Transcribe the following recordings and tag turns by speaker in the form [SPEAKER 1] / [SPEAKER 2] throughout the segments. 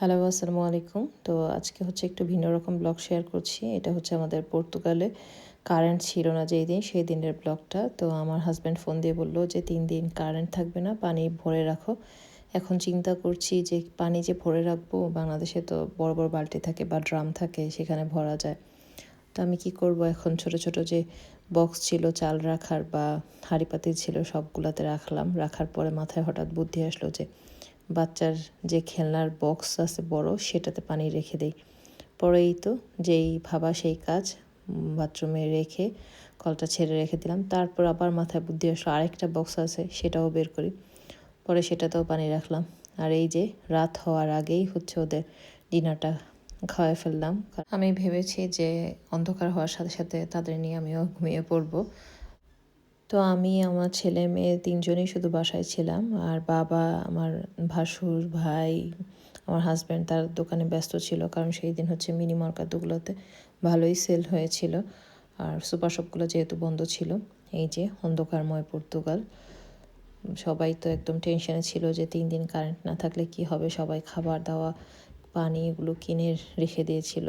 [SPEAKER 1] Hello, আসসালামু আলাইকুম। তো আজকে হচ্ছে একটু ভিন্ন রকম ব্লগ শেয়ার করছি। এটা হচ্ছে আমাদের পর্তুগালে কারেন্ট ছিল না যেই দিন, সেই দিনের ব্লগটা। তো আমার হাজব্যান্ড ফোন দিয়ে বলল যে, তিন দিন কারেন্ট থাকবে না, পানি ভরে রাখো। এখন চিন্তা করছি যে, পানি যে ভরে রাখব, বাংলাদেশে তো বড় বড় বালতি থাকে বা ড্রাম থাকে, সেখানে ভরা যায়। তো আমি কি করব এখন? ছোট ছোট যে বক্স ছিল, চাল রাখার বা হাঁড়ি পাতিল ছিল, সবগুলাতে রাখলাম। রাখার পরে মাথায় হঠাৎ বুদ্ধি আসলো যে বাচ্চার যে খেলনার বক্স আছে বড়, সেটাতে পানি রেখে দেই। পরেই তো যেই ভাবা সেই কাজ বাথরুমে রেখে কলটা ছেড়ে রেখে দিলাম। তারপর আবার মাথায় বুদ্ধি আসলো, আরেকটা বক্স আছে, সেটাও বের করি। পরে সেটাতেও পানি রাখলাম। আর এই যে রাত হওয়ার আগেই হচ্ছে ওদের ডিনারটা খাওয়াই ফেললাম। আমি ভেবেছি যে অন্ধকার হওয়ার সাথে সাথে তাদের নিয়ে আমিও ঘুমিয়ে পড়ব। তো আমি, আমার ছেলে মেয়ে তিনজনেই শুধু বাসায় ছিলাম। আর বাবা, আমার ভাসুর ভাই, আমার হাজব্যান্ড তার দোকানে ব্যস্ত ছিল, কারণ সেই দিন হচ্ছে মিনি মার্কেটগুলোতে ভালোই সেল হয়েছিল। আর সুপার শপগুলো যেহেতু বন্ধ ছিল, এই যে অন্ধকারময় পর্তুগাল, সবাই তো একদম টেনশনে ছিল যে তিন দিন কারেন্ট না থাকলে কি হবে? সবাই খাবার দাওয়া, পানি এগুলো কিনে রেখে দিয়েছিল।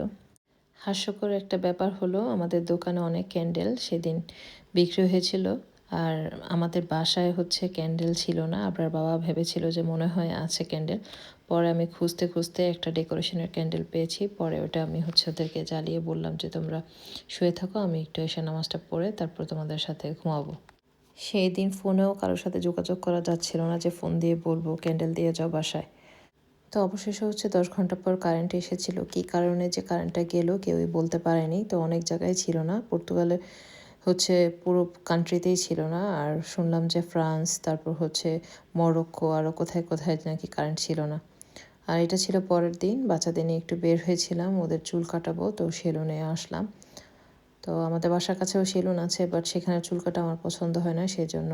[SPEAKER 1] হাস্যকর একটা ব্যাপার হলো, আমাদের দোকানে অনেক ক্যান্ডেল সেদিন বিক্রি হয়েছিল। আর আমাদের বাসায় হচ্ছে ক্যান্ডেল ছিল না। আপনার বাবা ভেবেছিল যে মনে হয় আছে ক্যান্ডেল পরে আমি খুঁজতে খুঁজতে একটা ডেকোরেশনের ক্যান্ডেল পেয়েছি। পরে ওটা আমি হচ্ছে ওদেরকে জ্বালিয়ে বললাম যে, তোমরা শুয়ে থাকো, আমি একটু এসে নামাজটা পড়ে তারপর তোমাদের সাথে ঘুমাবো। সেই দিন ফোনেও কারোর সাথে যোগাযোগ করা যাচ্ছিল না যে, ফোন দিয়ে বলব ক্যান্ডেল দিয়ে যাও বাসায়। তো অবশেষে হচ্ছে দশ ঘণ্টা পর কারেন্ট এসেছিল। কি কারণে যে কারেন্টটা গেল কেউই বলতে পারেনি। তো অনেক জায়গায় ছিল না। পর্তুগালে হচ্ছে পুরো কান্ট্রিতেই ছিল না। আর শুনলাম যে ফ্রান্স, তারপর হচ্ছে মরক্কো আরও কোথায় কোথায় নাকি কারেন্ট ছিল না। আর এটা ছিল পরের দিন। বাচ্চাদের নিয়ে একটু বের হয়েছিলাম। ওদের চুল কাটাবো। তো সেলুনে আসলাম। তো আমাদের বাসার কাছেও সেলুন আছে বাট সেখানে চুল কাটা আমার পছন্দ হয় না। সেজন্য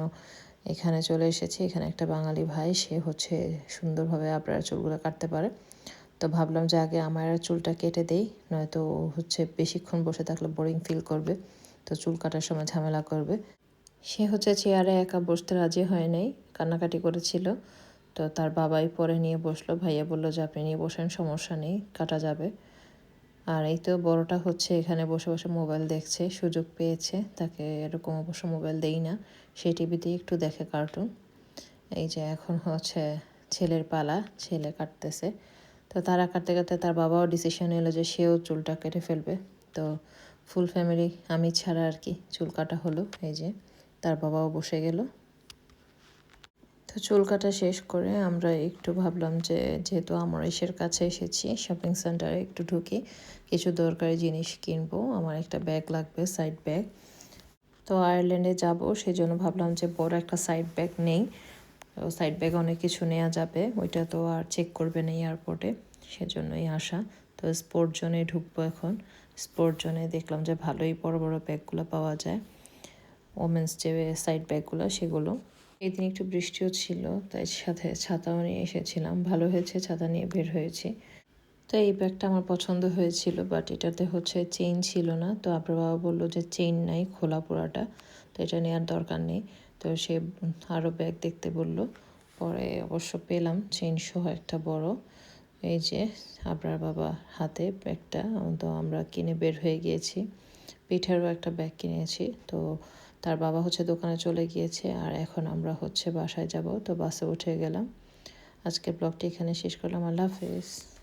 [SPEAKER 1] এখানে চলে এসেছি। এখানে একটা বাঙালি ভাই, সে হচ্ছে সুন্দরভাবে আপনার চুলগুলো কাটতে পারে। তো ভাবলাম যে আগে আমার চুলটা কেটে দেই, নয়তো হচ্ছে বেশিক্ষণ বসে থাকলে বোরিং ফিল করবে। তো চুল কাটার সময় ঝামেলা করবে। সে হচ্ছে চেয়ারে একা বসতে রাজি হয় নাই, কান্নাকাটি করেছিল। তো তার বাবাই পরে নিয়ে বসল। ভাইয়া বলল যে, আপনি নিয়ে বসেন, সমস্যা নেই, কাটা যাবে। আর এই তো বড়টা হচ্ছে এখানে বসে বসে মোবাইল দেখছে, সুযোগ পেয়েছে। তাকে এরকম অবশ্য মোবাইল দেই না। সেই টিভিতেই একটু দেখে কার্টুন এই যে এখন হচ্ছে ছেলের পালা, ছেলে কাটতেছে। তো তারা কাটতে কাটতে তার বাবাও ডিসিশন এলো যে সেও চুলটা কেটে ফেলবে। তো ফুল ফ্যামিলি আমি ছাড়া আর কি, চুল কাটা হলো। এই যে তার বাবাও বসে গেল। তো চুল কাটা শেষ করে আমরা একটু ভাবলাম যে যেহেতু আমার এসের কাছে এসেছি শপিং সেন্টারে একটু ঢুকি, কিছু দরকারি জিনিস কিনবো, আমার একটা ব্যাগ লাগবে সাইড ব্যাগ তো আয়ারল্যান্ডে যাব সেই জন্য ভাবলাম যে বড় একটা সাইড ব্যাগ নেই। তো সাইড ব্যাগ অনেক কিছু নেওয়া যাবে, ওইটা তো আর চেক করবে না এয়ারপোর্টে সেজন্যই আসা। তো স্পোর্ট জোনে ঢুকবো এখন। স্পোর্ট জোনে দেখলাম যে ভালোই বড় বড় ব্যাগগুলো পাওয়া যায়। ওমেন্স যে সাইড ব্যাগগুলো সেগুলো। এই দিন একটু বৃষ্টিও ছিল, তাই সাথে ছাতাও নিয়ে এসেছিলাম। ভালো হয়েছে, ছাতা নিয়ে বের হয়েছি। তো এই ব্যাগটা আমার পছন্দ হয়েছিল বাট এটাতে হচ্ছে চেইন ছিল না। তো আপনার বাবা বলল যে চেইন নাই, খোলা পোড়াটা। তো এটা নেওয়ার দরকার নেই। তো সে আরও ব্যাগ দেখতে বলল। পরে অবশ্য পেলাম চেইন সহ একটা বড়। এই যে আপনার বাবা হাতে ব্যাগটা, তো আমরা কিনে বের হয়ে গিয়েছি। পিঠারও একটা ব্যাগ কিনেছি। তো তার বাবা হচ্ছে দোকানে চলে গিয়েছে আর এখন আমরা হচ্ছে বাসায় যাব। তো বাসে উঠে গেলাম। আজকের ব্লগটি এখানে শেষ করলাম। আল্লাহ হাফেজ।